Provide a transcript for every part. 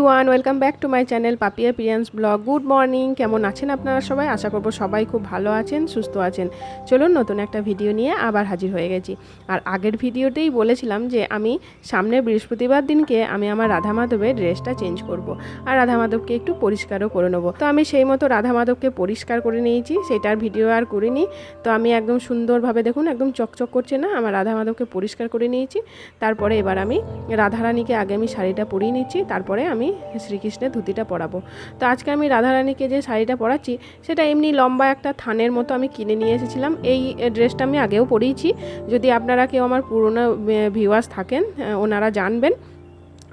Everyone welcome back to my channel Papiya পিরিয়ান্স blog good morning কেমন আছেন আপনারা সবাই? আশা করব সবাই খুব ভালো আছেন, সুস্থ আছেন। চলুন নতুন একটা ভিডিও নিয়ে আবার হাজির হয়ে গেছি। আর আগের ভিডিওতেই বলেছিলাম যে আমি সামনে বৃহস্পতিবার দিনকে আমি আমার রাধা মাধবের ড্রেসটা চেঞ্জ করব। আর রাধা মাধবকে একটু পরিষ্কারও করে নেব। তো আমি সেই মতো রাধা মাধবকে পরিষ্কার করে নিয়েছি, সেটার ভিডিও আর করিনি। তো আমি একদম সুন্দরভাবে দেখুন, একদম চকচক করছে না, আমার রাধা মাধবকে পরিষ্কার করে নিয়েছি। তারপরে এবার আমি রাধারানীকে আগে আমি শাড়িটা পরিয়ে নিচ্ছি, তারপরে আমি শ্রীকৃষ্ণের ধুতিটা পরাবো। তো আজকে আমি রাধারানীকে যে শাড়িটা পরাচ্ছি, সেটা এমনি লম্বা একটা থানের মতো আমি কিনে নিয়ে এসেছিলাম। এই ড্রেসটা আমি আগেও পরিয়েছি। যদি আপনারা কেউ আমার পুরোনো ভিউয়ার্স থাকেন ওনারা জানবেন।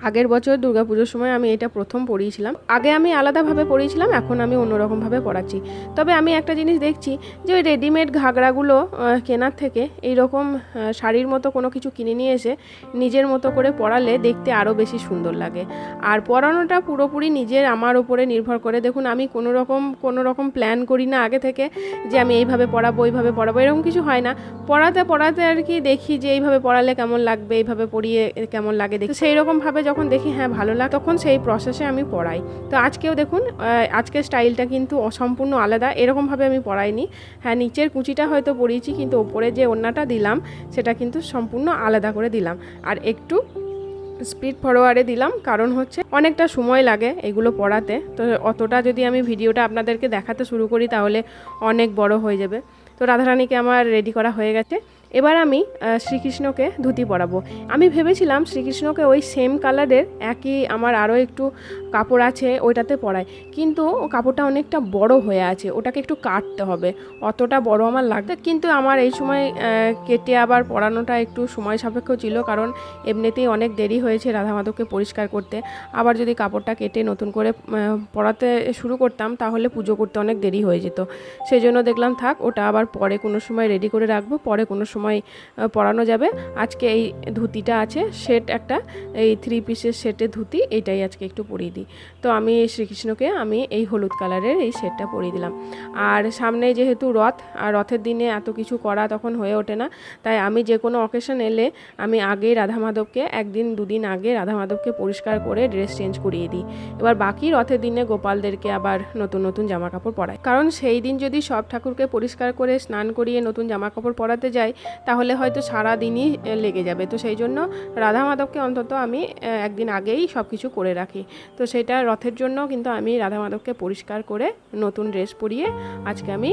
আগের বছর দুর্গাপুজোর সময় আমি এটা প্রথম পড়িয়েছিলাম। আগে আমি আলাদাভাবে পড়িয়েছিলাম এখন আমি অন্যরকমভাবে পড়াচ্ছি। তবে আমি একটা জিনিস দেখছি যে ওই রেডিমেড ঘাগরাগুলো আহ, কেনার থেকে এই রকম শাড়ির মতো কোনো কিছু কিনে নিয়ে এসে নিজের মতো করে পড়ালে দেখতে আরও বেশি সুন্দর লাগে। আর পড়ানোটা পুরোপুরি নিজের আমার ওপরে নির্ভর করে। দেখুন আমি কোনো রকম কোনো রকম প্ল্যান করি না আগে থেকে যে আমি এইভাবে পড়াবো এইভাবে পড়াবো এরকম কিছু হয় না। পড়াতে পড়াতে আর কি দেখি যে এইভাবে পড়ালে কেমন লাগবে এইভাবে পড়িয়ে কেমন লাগে দেখি সেই রকমভাবে যখন দেখি হ্যাঁ ভালো লাগে, তখন সেই প্রসেসে আমি পড়াই। তো আজকেও দেখুন আজকের স্টাইলটা কিন্তু অসম্পূর্ণ আলাদা। এরকমভাবে আমি পড়াইনি। হ্যাঁ নিচের কুচিটা হয়তো পরিয়েছি কিন্তু ওপরে যে ওড়নাটা দিলাম, সেটা কিন্তু সম্পূর্ণ আলাদা করে দিলাম। আর একটু স্পিড ফরওয়ার্ডে দিলাম, কারণ হচ্ছে অনেকটা সময় লাগে এগুলো পড়াতে। তো অতটা যদি আমি ভিডিওটা আপনাদেরকে দেখাতে শুরু করি, তাহলে অনেক বড় হয়ে যাবে। তো রাধারানীকে আমার রেডি করা হয়ে গেছে। এবার আমি শ্রীকৃষ্ণকে ধুতি পরাবো। আমি ভেবেছিলাম শ্রীকৃষ্ণকে ওই সেম কালারের একই আমার আরও একটু কাপড় আছে, ওইটাতে পরাই। কিন্তু কাপড়টা অনেকটা বড় হয়ে আছে, ওটাকে একটু কাটতে হবে। অতটা বড় আমার লাগবে কিন্তু আমার এই সময় কেটে আবার পরানোটা একটু সময় সাপেক্ষ ছিল, কারণ এমনিতেই অনেক দেরি হয়েছে রাধা মাধবকে পরিষ্কার করতে। আবার যদি কাপড়টা কেটে নতুন করে পরাতে শুরু করতাম, তাহলে পুজো করতে অনেক দেরি হয়ে যেত। সেই জন্য দেখলাম, থাক, ওটা আবার পরে কোনো সময় রেডি করে রাখব, পরে কোনো সময় আহ, পরানো যাবে। আজকে এই ধুতিটা আছে সেট একটা এই থ্রি পিসের সেটের ধুতি এটাই আজকে একটু পরিয়ে দিই। তো আমি শ্রীকৃষ্ণকে আমি এই হলুদ কালারের এই সেটটা পরিয়ে দিলাম। আর সামনে যেহেতু রথ আর রথের দিনে এত কিছু করা তখন হয়ে ওঠে না তাই আমি যে কোনো অকেশন এলে আমি আগেই রাধা মাধবকে একদিন দুদিন আগে রাধা মাধবকে পরিষ্কার করে ড্রেস চেঞ্জ করিয়ে দিই। এবার বাকি রথের দিনে গোপালদেরকে আবার নতুন নতুন জামা কাপড় পরায় কারণ সেই দিন যদি সব ঠাকুরকে পরিষ্কার করে স্নান করিয়ে নতুন জামা কাপড় পরাতে যাই তাহলে হয়তো সারা দিনই লেগে যাবে। তো সেই জন্য রাধা মাধবকে অন্তত আমি একদিন আগেই সব কিছু করে রাখি। তো সেটা রথের জন্য কিন্তু আমি রাধা মাধবকে পরিষ্কার করে নতুন ড্রেস পরিয়ে আজকে আমি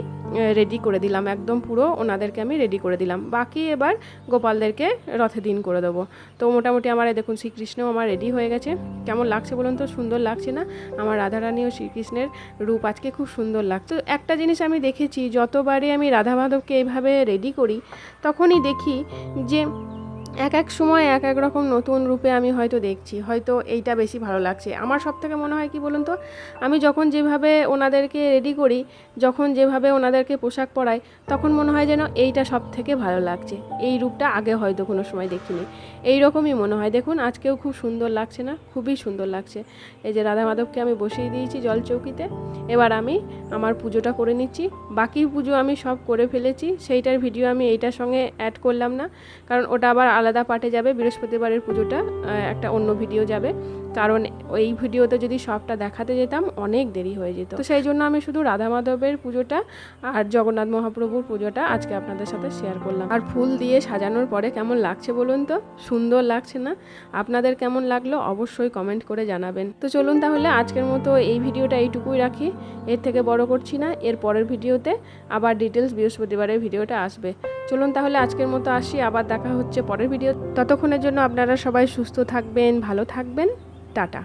রেডি করে দিলাম। একদম পুরো ওনাদেরকে আমি রেডি করে দিলাম। বাকি এবার গোপালদেরকে রথে দিন করে দেবো। তো মোটামুটি আমার দেখুন শ্রীকৃষ্ণও আমার রেডি হয়ে গেছে। কেমন লাগছে বলুন তো? সুন্দর লাগছে না? আমার রাধারানী ও শ্রীকৃষ্ণের রূপ আজকে খুব সুন্দর লাগছে। একটা জিনিস আমি দেখেছি, যতবারই আমি রাধা মাধবকে এইভাবে রেডি করি তখনই দেখি যে এক এক সময় এক এক রকম নতুন রূপে আমি হয়তো দেখছি, হয়তো এইটা বেশি ভালো লাগছে। আমার সব থেকে মনে হয় কি বলুন তো, আমি যখন যেভাবে ওনাদেরকে রেডি করি, যখন যেভাবে ওনাদেরকে পোশাক পরাই, তখন মনে হয় যেন এইটা সব থেকে ভালো লাগছে। এই রূপটা আগে হয়তো কোনো সময় দেখিনি। এই রকমই মনে হয়। দেখুন, আজকেও খুব সুন্দর লাগছে না? খুবই সুন্দর লাগছে। এই যে রাধা মাধবকে আমি বসিয়ে দিয়েছি জল চৌকিতে এবার আমি আমার পুজোটা করে নিচ্ছি। বাকি পুজো আমি সব করে ফেলেছি। সেইটার ভিডিও আমি এইটার সঙ্গে অ্যাড করলাম না, কারণ ওটা আবার আলাদা পার্টে যাবে, বৃহস্পতিবারের পুজোটা একটা অন্য ভিডিও যাবে। কারণ এই ভিডিওতে যদি সবটা দেখাতে যেতাম, অনেক দেরি হয়ে যেত। তো সেই জন্য আমি শুধু রাধা মাধবের পুজোটা আর জগন্নাথ মহাপ্রভুর পুজোটা আজকে আপনাদের সাথে শেয়ার করলাম। আর ফুল দিয়ে সাজানোর পরে কেমন লাগছে বলুন তো? সুন্দর লাগছে না? আপনাদের কেমন লাগল অবশ্যই কমেন্ট করে জানাবেন। তো চলুন তাহলে আজকের মতো এই ভিডিওটা এইটুকুই রাখি। এর থেকে বড় করছি না, এর পরের ভিডিওতে আবার ডিটেলস বৃহস্পতিবারের ভিডিওটা আসবে। চলুন তাহলে আজকের মতো আসি, আবার দেখা হচ্ছে পরের ভিডিও ততক্ষণের জন্য আপনারা সবাই সুস্থ থাকবেন, ভালো থাকবেন, টাটা।